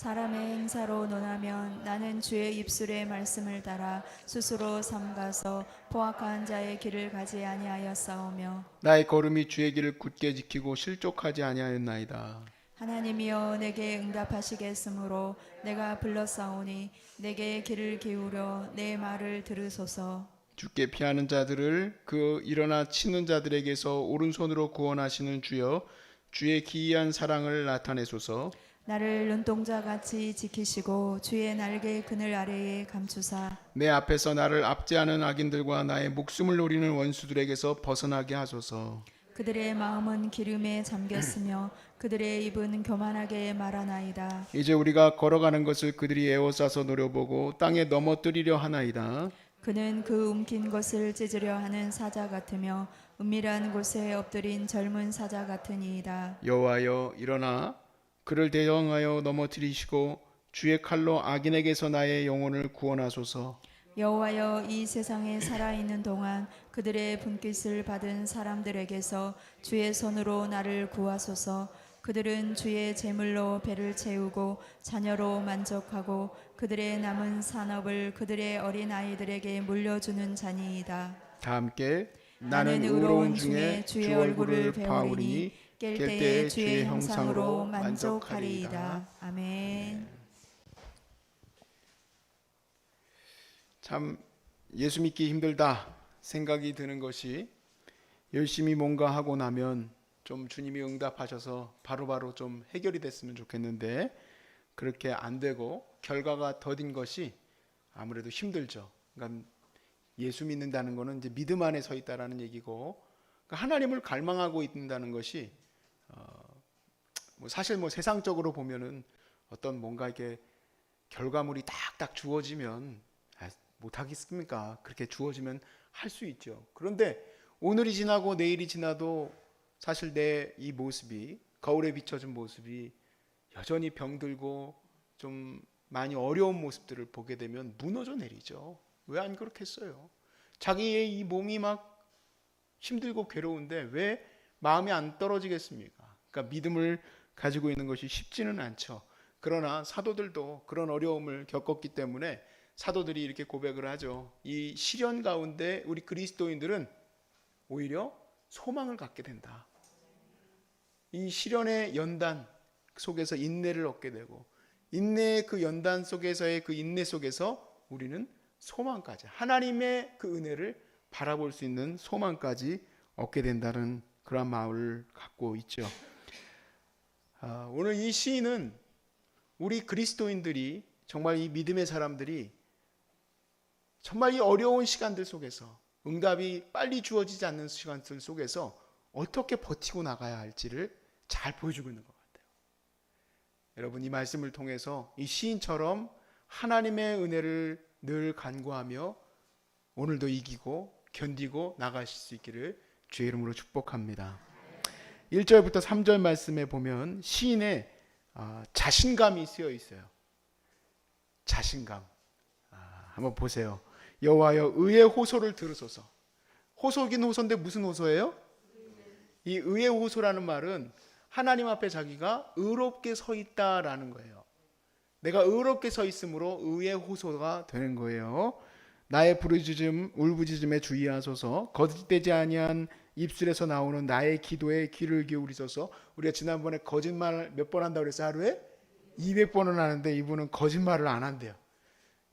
사람의 행사로 논하면 나는 주의 입술의 말씀을 따라 스스로 삼가서 포악한 자의 길을 가지 아니하였사오며 나의 걸음이 주의 길을 굳게 지키고 실족하지 아니하였나이다 하나님이여 내게 응답하시겠으므로 내가 불렀사오니 내게 귀를 기울여 내 말을 들으소서. 주께 피하는 자들을 그 일어나 치는 자들에게서 오른손으로 구원하시는 주여 주의 기이한 사랑을 나타내소서 나를 눈동자 같이 지키시고 주의 날개 그늘 아래에 감추사 내 앞에서 나를 압제하는 악인들과 나의 목숨을 노리는 원수들에게서 벗어나게 하소서 그들의 마음은 기름에 잠겼으며 그들의 입은 교만하게 말하나이다. 이제 우리가 걸어가는 것을 그들이 에워싸서 노려보고 땅에 넘어뜨리려 하나이다 그는 그 움킨 것을 찢으려 하는 사자 같으며 은밀한 곳에 엎드린 젊은 사자 같으니이다. 여호와여 일어나 그를 대형하여 넘어뜨리시고 주의 칼로 악인에게서 나의 영혼을 구원하소서 여호와여 이 세상에 살아 있는 동안 그들의 분깃을 받은 사람들에게서 주의 손으로 나를 구하소서. 그들은 주의 제물로 배를 채우고 자녀로 만족하고 그들의 남은 산업을 그들의 어린 아이들에게 물려주는 자니이다. 다 함께 나는 의로운 중에 주의 얼굴을 배우리니 깰 때에 주의 형상으로 만족하리이다. 아멘. 참 예수 믿기 힘들다 생각이 드는 것이 열심히 뭔가 하고 나면 좀 주님이 응답하셔서 바로바로 좀 해결이 됐으면 좋겠는데 그렇게 안 되고 결과가 더딘 것이 아무래도 힘들죠. 그러니까 예수 믿는다는 것은 이제 믿음 안에 서 있다라는 얘기고 그러니까 하나님을 갈망하고 있다는 것이 사실 뭐 세상적으로 보면은 어떤 뭔가 이렇게 결과물이 딱딱 주어지면 아, 못하겠습니까? 그렇게 주어지면 할 수 있죠. 그런데 오늘이 지나고 내일이 지나도 사실 내 이 모습이 거울에 비춰진 모습이 여전히 병들고 좀 많이 어려운 모습들을 보게 되면 무너져 내리죠. 왜 안 그렇겠어요? 자기의 이 몸이 막 힘들고 괴로운데 왜 마음이 안 떨어지겠습니까? 그러니까 믿음을 가지고 있는 것이 쉽지는 않죠. 그러나 사도들도 그런 어려움을 겪었기 때문에 사도들이 이렇게 고백을 하죠. 이 시련 가운데 우리 그리스도인들은 오히려 소망을 갖게 된다. 이 시련의 연단 속에서 인내를 얻게 되고 인내의 그 연단 속에서의 그 인내 속에서 우리는 소망까지 하나님의 그 은혜를 바라볼 수 있는 소망까지 얻게 된다는 그런 마음을 갖고 있죠. 아, 오늘 이 시인은 우리 그리스도인들이 정말 이 믿음의 사람들이 정말 이 어려운 시간들 속에서 응답이 빨리 주어지지 않는 시간들 속에서 어떻게 버티고 나가야 할지를 잘 보여주고 있는 것 같아요. 여러분 이 말씀을 통해서 이 시인처럼 하나님의 은혜를 늘 간구하며 오늘도 이기고 견디고 나가실 수 있기를 주의 이름으로 축복합니다. 1절부터 3절 말씀에 보면 시인의 아, 자신감이 쓰여 있어요. 자신감. 아, 한번 보세요. 여호와여 의의 호소를 들으소서. 호소긴 호소인데 무슨 호소예요? 이 의의 호소라는 말은 하나님 앞에 자기가 의롭게 서 있다라는 거예요. 내가 의롭게 서 있으므로 의의 호소가 되는 거예요. 나의 부르짖음 울부짖음에 주의하소서 거짓되지 아니한 입술에서 나오는 나의 기도에 귀를 기울이소서. 우리가 지난번에 거짓말 몇 번 한다고 그랬어요? 하루에? 200번은 하는데 이분은 거짓말을 안 한대요.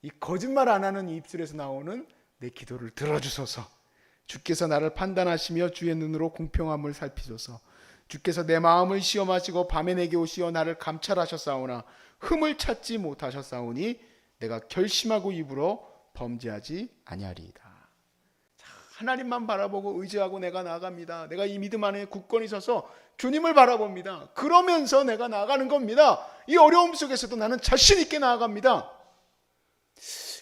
이 거짓말 안 하는 입술에서 나오는 내 기도를 들어주소서. 주께서 나를 판단하시며 주의 눈으로 공평함을 살피소서. 주께서 내 마음을 시험하시고 밤에 내게 오시어 나를 감찰하셨사오나 흠을 찾지 못하셨사오니 내가 결심하고 입으로 범죄하지 아니하리이다. 자, 하나님만 바라보고 의지하고 내가 나아갑니다. 내가 이 믿음 안에 굳건히 서서 주님을 바라봅니다. 그러면서 내가 나아가는 겁니다. 이 어려움 속에서도 나는 자신 있게 나아갑니다.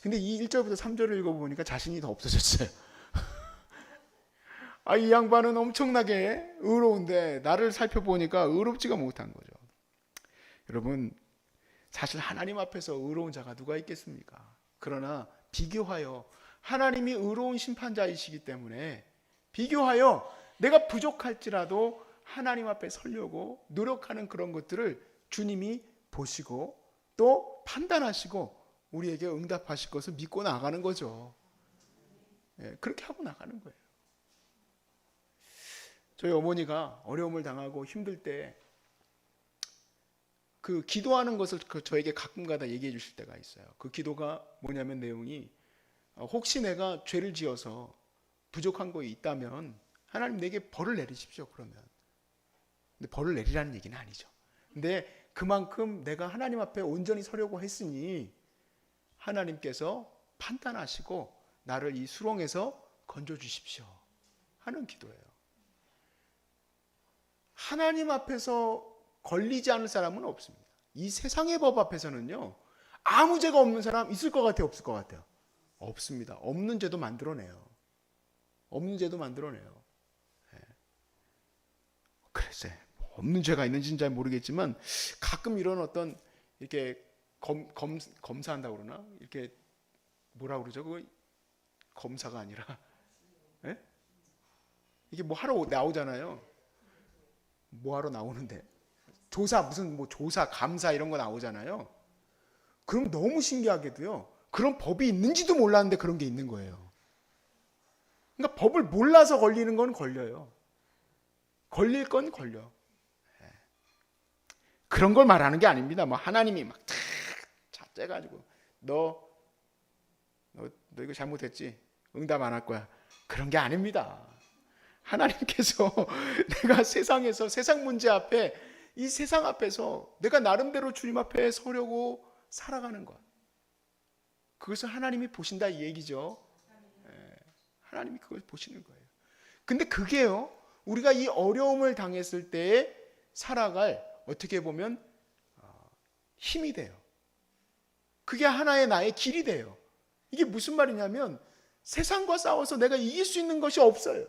근데 이 1절부터 3절을 읽어보니까 자신이 더 없어졌어요. 아, 이 양반은 엄청나게 의로운데 나를 살펴보니까 의롭지가 못한 거죠. 여러분, 사실 하나님 앞에서 의로운 자가 누가 있겠습니까? 그러나 비교하여 하나님이 의로운 심판자이시기 때문에 비교하여 내가 부족할지라도 하나님 앞에 서려고 노력하는 그런 것들을 주님이 보시고 또 판단하시고 우리에게 응답하실 것을 믿고 나가는 거죠. 예, 그렇게 하고 나가는 거예요. 저희 어머니가 어려움을 당하고 힘들 때 그 기도하는 것을 그 저에게 가끔가다 얘기해 주실 때가 있어요. 그 기도가 뭐냐면 내용이 어, 혹시 내가 죄를 지어서 부족한 거 있다면 하나님 내게 벌을 내리십시오. 그러면 근데 벌을 내리라는 얘기는 아니죠. 근데 그만큼 내가 하나님 앞에 온전히 서려고 했으니 하나님께서 판단하시고 나를 이 수렁에서 건져 주십시오. 하는 기도예요. 하나님 앞에서 걸리지 않을 사람은 없습니다. 이 세상의 법 앞에서는요. 아무 죄가 없는 사람 있을 것 같아요, 없을 것 같아요. 없습니다. 없는 죄도 만들어내요. 없는 죄도 만들어내요. 예. 글쎄, 없는 죄가 있는지는 잘 모르겠지만 가끔 이런 어떤 이렇게 검, 검, 검사한다고 그러나 이렇게 뭐라 그러죠? 그 검사가 아니라 예? 이게 뭐 하러 나오잖아요. 뭐 하러 나오는데 조사 무슨 뭐 조사 감사 이런 거 나오잖아요. 그럼 너무 신기하게도요. 그런 법이 있는지도 몰랐는데 그런 게 있는 거예요. 그러니까 법을 몰라서 걸리는 건 걸려요. 걸릴 건 걸려. 예. 그런 걸 말하는 게 아닙니다. 뭐 하나님이 막탁 가지고 너, 너, 너 이거 잘못했지? 응답 안 할 거야. 그런 게 아닙니다. 하나님께서 내가 세상에서 세상 문제 앞에 이 세상 앞에서 내가 나름대로 주님 앞에 서려고 살아가는 것. 그것을 하나님이 보신다 이 얘기죠. 예, 하나님이 그걸 보시는 거예요. 근데 그게요. 우리가 이 어려움을 당했을 때에 살아갈 어떻게 보면 어, 힘이 돼요. 그게 하나의 나의 길이 돼요. 이게 무슨 말이냐면 세상과 싸워서 내가 이길 수 있는 것이 없어요.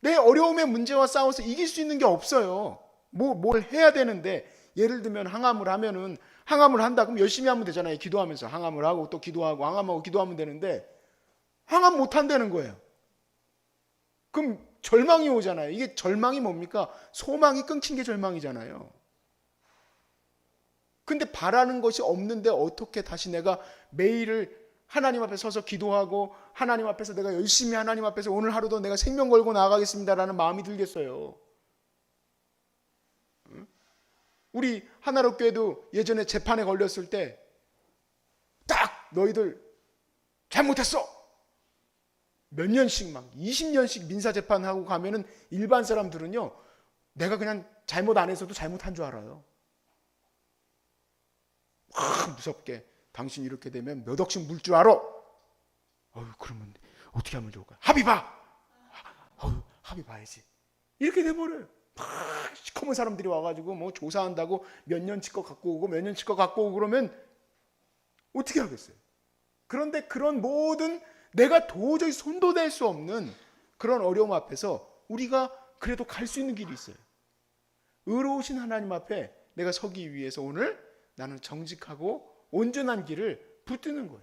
내 어려움의 문제와 싸워서 이길 수 있는 게 없어요. 뭐, 뭘 해야 되는데, 예를 들면 항암을 하면은, 항암을 한다. 그럼 열심히 하면 되잖아요. 기도하면서. 항암을 하고 또 기도하고, 항암하고 기도하면 되는데, 항암 못 한다는 거예요. 그럼 절망이 오잖아요. 이게 절망이 뭡니까? 소망이 끊긴 게 절망이잖아요. 근데 바라는 것이 없는데 어떻게 다시 내가 매일을 하나님 앞에 서서 기도하고 하나님 앞에서 내가 열심히 하나님 앞에서 오늘 하루도 내가 생명 걸고 나가겠습니다라는 마음이 들겠어요. 응? 우리 하나로 교회도 예전에 재판에 걸렸을 때 딱 너희들 잘못했어. 몇 년씩 막 20년씩 민사 재판하고 가면은 일반 사람들은요. 내가 그냥 잘못 안 했어도 잘못한 줄 알아요. 막 무섭게 당신 이렇게 되면 몇 억씩 물 줄 알아. 어휴 그러면 어떻게 하면 좋을까? 합의 봐. 어휴 합의 봐야지. 이렇게 돼 버려요. 막 시커먼 사람들이 와가지고 뭐 조사한다고 몇 년치 거 갖고 오고 몇 년치 거 갖고 오고 그러면 어떻게 하겠어요? 그런데 그런 모든 내가 도저히 손도 댈 수 없는 그런 어려움 앞에서 우리가 그래도 갈 수 있는 길이 있어요. 의로우신 하나님 앞에 내가 서기 위해서 오늘 나는 정직하고 온전한 길을 붙드는 거예요.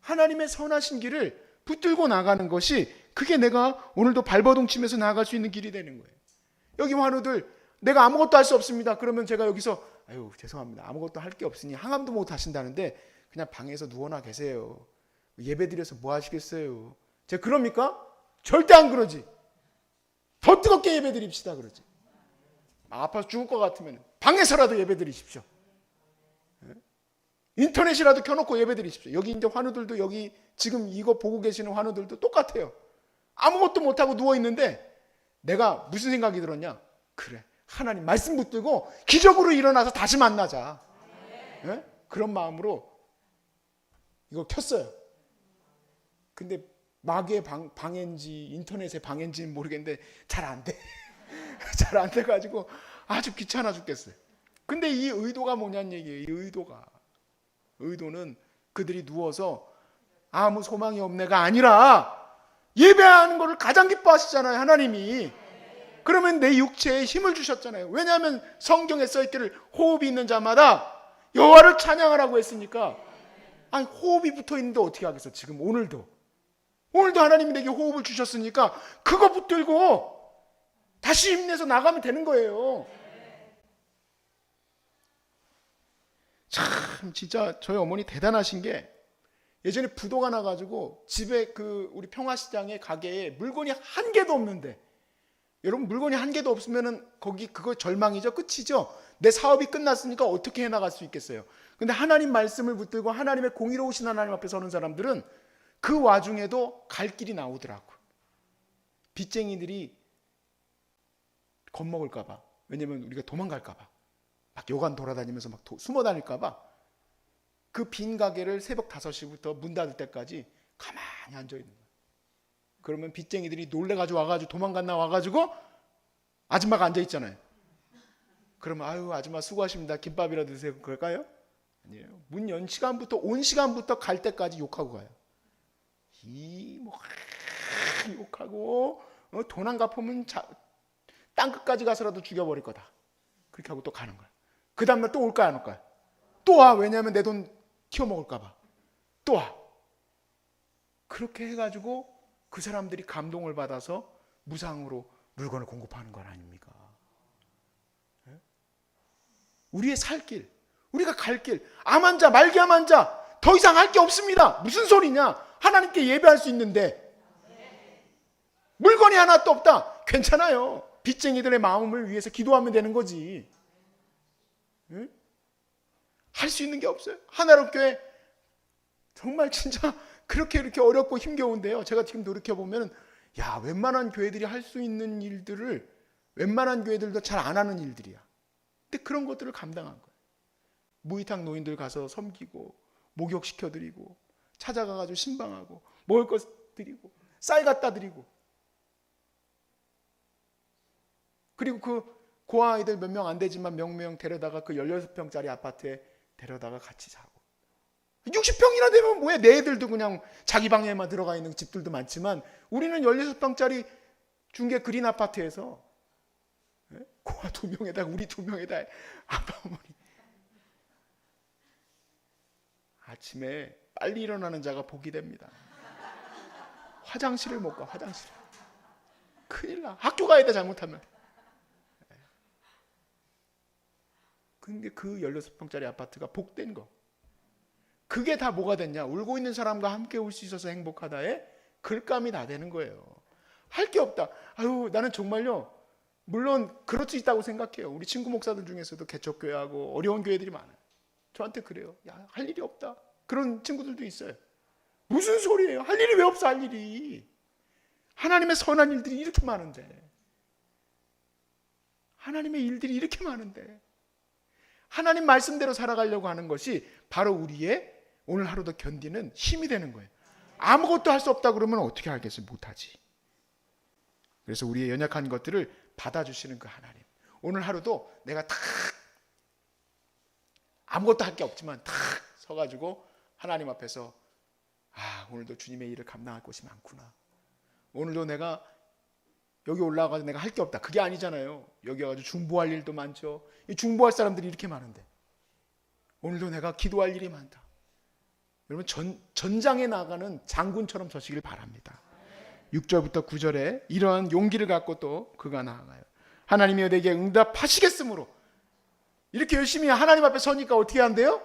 하나님의 선하신 길을 붙들고 나가는 것이 그게 내가 오늘도 발버둥 치면서 나아갈 수 있는 길이 되는 거예요. 여기 환우들 내가 아무것도 할 수 없습니다. 그러면 제가 여기서 아유 죄송합니다. 아무것도 할 게 없으니 항암도 못 하신다는데 그냥 방에서 누워나 계세요. 예배 드려서 뭐 하시겠어요? 제가 그럽니까? 절대 안 그러지. 더 뜨겁게 예배 드립시다 그러지. 아파서 죽을 것 같으면 방에서라도 예배 드리십시오. 인터넷이라도 켜놓고 예배 드리십시오. 여기 이제 환우들도 여기 지금 이거 보고 계시는 환우들도 똑같아요. 아무것도 못하고 누워있는데 내가 무슨 생각이 들었냐? 그래. 하나님 말씀 붙들고 기적으로 일어나서 다시 만나자. 예? 그런 마음으로 이거 켰어요. 근데 마귀의 방, 방인지 인터넷의 방인지는 모르겠는데 잘 안 돼. 잘 안 돼가지고 아주 귀찮아 죽겠어요. 근데 이 의도가 뭐냐는 얘기예요. 이 의도가. 의도는 그들이 누워서 아무 소망이 없네가 아니라 예배하는 것을 가장 기뻐하시잖아요, 하나님이. 그러면 내 육체에 힘을 주셨잖아요. 왜냐하면 성경에 써 있기를 호흡이 있는 자마다 여호와를 찬양하라고 했으니까. 아니 호흡이 붙어 있는데 어떻게 하겠어? 지금 오늘도 오늘도 하나님이 내게 호흡을 주셨으니까 그거 붙들고 다시 힘내서 나가면 되는 거예요. 참 진짜 저희 어머니 대단하신 게 예전에 부도가 나가지고 집에 그 우리 평화시장에 가게에 물건이 한 개도 없는데 여러분 물건이 한 개도 없으면은 거기 그거 절망이죠? 끝이죠? 내 사업이 끝났으니까 어떻게 해나갈 수 있겠어요? 근데 하나님 말씀을 붙들고 하나님의 공의로우신 하나님 앞에 서는 사람들은 그 와중에도 갈 길이 나오더라고. 빚쟁이들이 겁먹을까봐. 왜냐면 우리가 도망갈까봐. 막 여관 돌아다니면서 막 도- 숨어 다닐까봐 그 빈 가게를 새벽 5시부터 문 닫을 때까지 가만히 앉아 있는 거예요. 그러면 빚쟁이들이 놀래가지고 와가지고 도망갔나 와가지고 아줌마가 앉아 있잖아요. 그러면 아유 아줌마 수고하십니다. 김밥이라도 드세요. 그럴까요? 아니에요. 문 연 시간부터 온 시간부터 갈 때까지 욕하고 가요. 이뭐 욕하고 어, 돈안 갚으면 자, 땅 끝까지 가서라도 죽여버릴 거다. 그렇게 하고 또 가는 거야. 그 다음날 또 올까요 안 올까요? 또 와. 왜냐하면 내 돈 튀어먹을까봐. 또 와. 그렇게 해가지고 그 사람들이 감동을 받아서 무상으로 물건을 공급하는 건 아닙니까? 예? 우리의 살 길, 우리가 갈 길, 암한 자, 말기암한 자, 더 이상 할 게 없습니다. 무슨 소리냐? 하나님께 예배할 수 있는데 물건이 하나도 없다. 괜찮아요. 빚쟁이들의 마음을 위해서 기도하면 되는 거지. 할 수 있는 게 없어요. 하나로 교회 정말 진짜 그렇게 이렇게 어렵고 힘겨운데요. 제가 지금 돌이켜 보면 야 웬만한 교회들이 할 수 있는 일들을 웬만한 교회들도 잘 안 하는 일들이야. 근데 그런 것들을 감당한 거예요. 무이탁 노인들 가서 섬기고 목욕 시켜드리고 찾아가가지고 신방하고 먹을 것 드리고 쌀 갖다 드리고 그리고 그 고아 아이들 몇 명 안 되지만 명명 데려다가 그 16평짜리 아파트에 데려다가 같이 자고. 60평이나 되면 뭐야 내 애들도 그냥 자기 방에만 들어가 있는 집들도 많지만 우리는 16평짜리 중계 그린 아파트에서 예? 고아 두 명에다 우리 두 명에다 아빠 어머니. 아침에 빨리 일어나는 자가 복이 됩니다. 화장실을 못 가 화장실. 큰일 나. 학교 가야 돼 잘못하면 근데 그 16평짜리 아파트가 복된 거. 그게 다 뭐가 됐냐? 울고 있는 사람과 함께 울 수 있어서 행복하다에 글감이 다 되는 거예요. 할 게 없다. 아유, 나는 정말요. 물론 그럴 수 있다고 생각해요. 우리 친구 목사들 중에서도 개척교회하고 어려운 교회들이 많아요. 저한테 그래요. 야, 할 일이 없다. 그런 친구들도 있어요. 무슨 소리예요? 할 일이 왜 없어, 할 일이. 하나님의 선한 일들이 이렇게 많은데. 하나님의 일들이 이렇게 많은데. 하나님 말씀대로 살아가려고 하는 것이 바로 우리의 오늘 하루도 견디는 힘이 되는 거예요. 아무것도 할 수 없다 그러면 어떻게 하겠어요? 못하지. 그래서 우리의 연약한 것들을 받아주시는 그 하나님. 오늘 하루도 내가 탁 아무것도 할 게 없지만 탁 서가지고 하나님 앞에서 아 오늘도 주님의 일을 감당할 것이 많구나. 오늘도 내가 여기 올라가서 내가 할 게 없다. 그게 아니잖아요. 여기 와가지고 중보할 일도 많죠. 이 중보할 사람들이 이렇게 많은데 오늘도 내가 기도할 일이 많다. 여러분 전, 전장에 나가는 장군처럼 서시길 바랍니다. 6절부터 9절에 이러한 용기를 갖고 또 그가 나아가요. 하나님이 내게 응답하시겠으므로 이렇게 열심히 하나님 앞에 서니까 어떻게 한대요?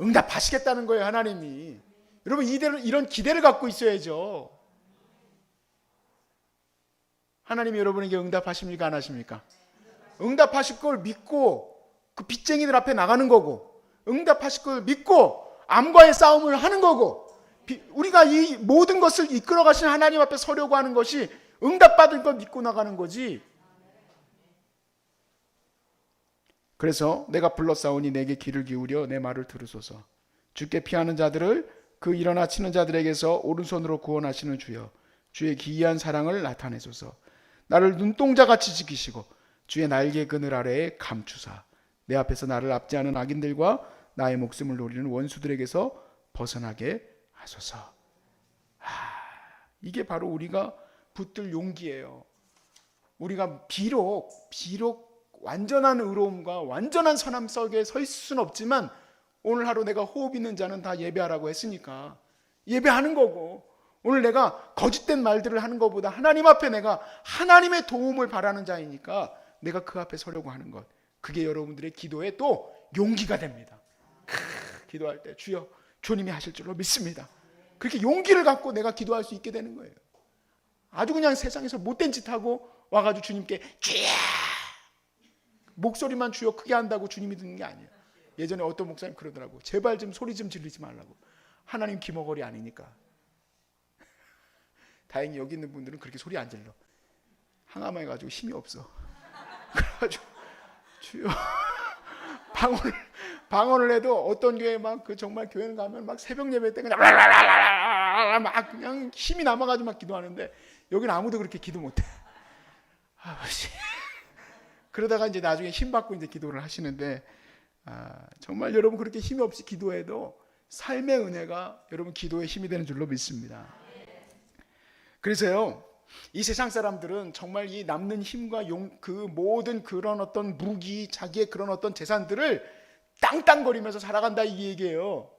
응답하시겠다는 거예요, 하나님이. 여러분 이대로 이런 기대를 갖고 있어야죠. 하나님이 여러분에게 응답하십니까 안 하십니까? 응답하실 걸 믿고 그 빚쟁이들 앞에 나가는 거고 응답하실 걸 믿고 암과의 싸움을 하는 거고 비- 우리가 이 모든 것을 이끌어 가신 하나님 앞에 서려고 하는 것이 응답받을 걸 믿고 나가는 거지. 그래서 내가 불러싸우니 내게 귀를 기울여 내 말을 들으소서. 주께 피하는 자들을 그 일어나 치는 자들에게서 오른손으로 구원하시는 주여 주의 기이한 사랑을 나타내소서. 나를 눈동자같이 지키시고 주의 날개 그늘 아래에 감추사 내 앞에서 나를 앞지하는 악인들과 나의 목숨을 노리는 원수들에게서 벗어나게 하소서. 아, 이게 바로 우리가 붙들 용기예요. 우리가 비록 비록 완전한 의로움과 완전한 선함 속에 서 있을 수는 없지만 오늘 하루 내가 호흡 있는 자는 다 예배하라고 했으니까 예배하는 거고 오늘 내가 거짓된 말들을 하는 것보다 하나님 앞에 내가 하나님의 도움을 바라는 자이니까 내가 그 앞에 서려고 하는 것 그게 여러분들의 기도에 또 용기가 됩니다. 크, 기도할 때 주여 주님이 하실 줄로 믿습니다. 그렇게 용기를 갖고 내가 기도할 수 있게 되는 거예요. 아주 그냥 세상에서 못된 짓 하고 와가지고 주님께 주야 목소리만 주여 크게 한다고 주님이 듣는 게 아니에요. 예전에 어떤 목사님 그러더라고. 제발 좀 소리 좀 지르지 말라고. 하나님 기머거리 아니니까. 다행히 여기 있는 분들은 그렇게 소리 안 질러. 항암해 가지고 힘이 없어. 그래가지고 주여 방언을 방언을 해도 어떤 교회 막 그 정말 교회는 가면 막 새벽 예배 때 그냥 막 그냥 힘이 남아가지고 막 기도하는데 여기는 아무도 그렇게 기도 못해. 아버지. 그러다가 이제 나중에 힘 받고 이제 기도를 하시는데 아, 정말 여러분 그렇게 힘이 없이 기도해도 삶의 은혜가 여러분 기도의 힘이 되는 줄로 믿습니다. 그래서요. 이 세상 사람들은 정말 이 남는 힘과 용, 그 모든 그런 어떤 무기, 자기의 그런 어떤 재산들을 땅땅거리면서 살아간다 이 얘기예요.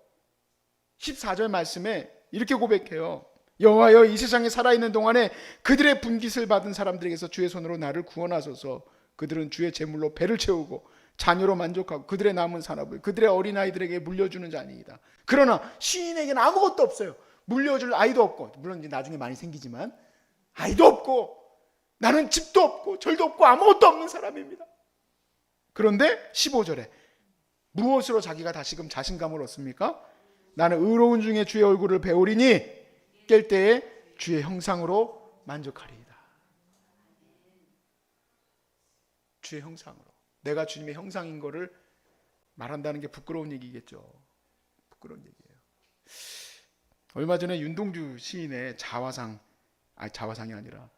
14절 말씀에 이렇게 고백해요. 여호와여 이 세상에 살아있는 동안에 그들의 분깃을 받은 사람들에게서 주의 손으로 나를 구원하소서 그들은 주의 제물로 배를 채우고 자녀로 만족하고 그들의 남은 산업을 그들의 어린아이들에게 물려주는 자니이다. 그러나 시인에게는 아무것도 없어요. 물려줄 아이도 없고 물론 이제 나중에 많이 생기지만 아이도 없고 나는 집도 없고 절도 없고 아무것도 없는 사람입니다. 그런데 15절에 무엇으로 자기가 다시금 자신감을 얻습니까? 나는 의로운 중에 주의 얼굴을 배우리니 깰 때에 주의 형상으로 만족하리이다. 주의 형상으로. 내가 주님의 형상인 거를 말한다는 게 부끄러운 얘기겠죠. 부끄러운 얘기예요. 얼마 전에 윤동주 시인의 자화상, 아 자화상이 아니라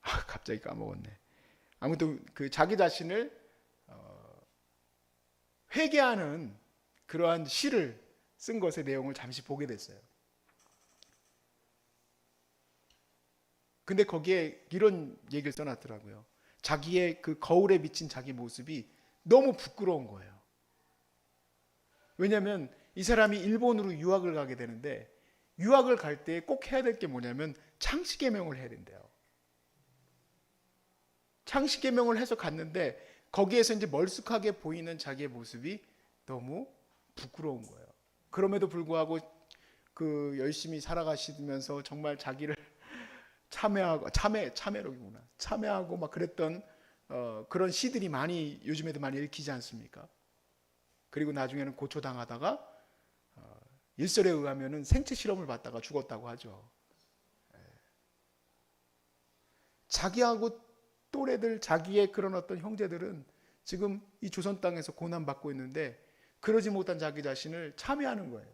아, 갑자기 까먹었네. 아무튼 그 자기 자신을 어, 회개하는 그러한 시를 쓴 것의 내용을 잠시 보게 됐어요. 근데 거기에 이런 얘기를 써놨더라고요. 자기의 그 거울에 비친 자기 모습이 너무 부끄러운 거예요. 왜냐하면 이 사람이 일본으로 유학을 가게 되는데 유학을 갈 때 꼭 해야 될 게 뭐냐면 창씨 개명을 해야 된대요. 창씨 개명을 해서 갔는데 거기에서 이제 멀쑥하게 보이는 자기의 모습이 너무 부끄러운 거예요. 그럼에도 불구하고 그 열심히 살아가시면서 정말 자기를 참여하고 참여 참여로구나 참여하고 막 그랬던 어, 그런 시들이 많이 요즘에도 많이 읽히지 않습니까? 그리고 나중에는 고초당하다가 어, 일설에 의하면은 생체 실험을 받다가 죽었다고 하죠. 예. 자기하고 또래들 자기의 그런 어떤 형제들은 지금 이 조선 땅에서 고난 받고 있는데 그러지 못한 자기 자신을 참여하는 거예요.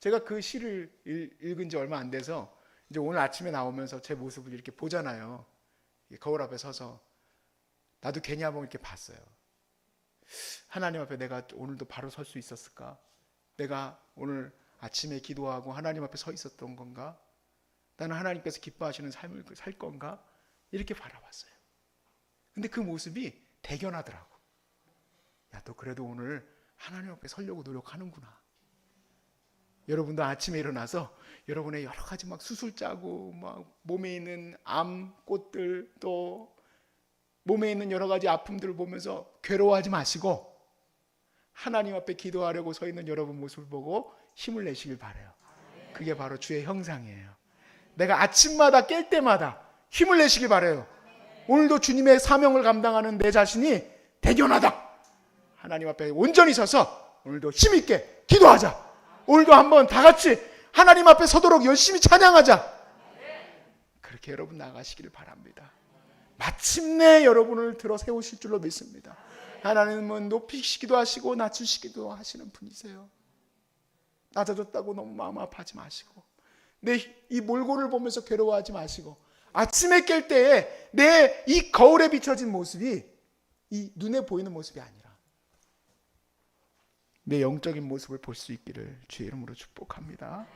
제가 그 시를 읽- 읽은 지 얼마 안 돼서 이제 오늘 아침에 나오면서 제 모습을 이렇게 보잖아요. 이 거울 앞에 서서 나도 괜히 한번 이렇게 봤어요. 하나님 앞에 내가 오늘도 바로 설 수 있었을까? 내가 오늘 아침에 기도하고 하나님 앞에 서 있었던 건가? 나는 하나님께서 기뻐하시는 삶을 살 건가? 이렇게 바라봤어요. 근데 그 모습이 대견하더라고. 야, 너 그래도 오늘 하나님 앞에 서려고 노력하는구나. 여러분도 아침에 일어나서 여러분의 여러 가지 막 수술 짜고 막 몸에 있는 암 꽃들 또 몸에 있는 여러 가지 아픔들을 보면서 괴로워하지 마시고 하나님 앞에 기도하려고 서 있는 여러분 모습을 보고 힘을 내시길 바래요. 그게 바로 주의 형상이에요. 내가 아침마다 깰 때마다 힘을 내시길 바래요. 오늘도 주님의 사명을 감당하는 내 자신이 대견하다. 하나님 앞에 온전히 서서 오늘도 힘 있게 기도하자. 오늘도 한번 다 같이 하나님 앞에 서도록 열심히 찬양하자. 그렇게 여러분 나가시기를 바랍니다. 마침내 여러분을 들어 세우실 줄로 믿습니다. 하나님은 높이시기도 하시고 낮추시기도 하시는 분이세요. 낮아졌다고 너무 마음 아파하지 마시고 내 이 몰골을 보면서 괴로워하지 마시고 아침에 깰 때에 내 이 거울에 비춰진 모습이 이 눈에 보이는 모습이 아니라 내 영적인 모습을 볼 수 있기를 주의 이름으로 축복합니다.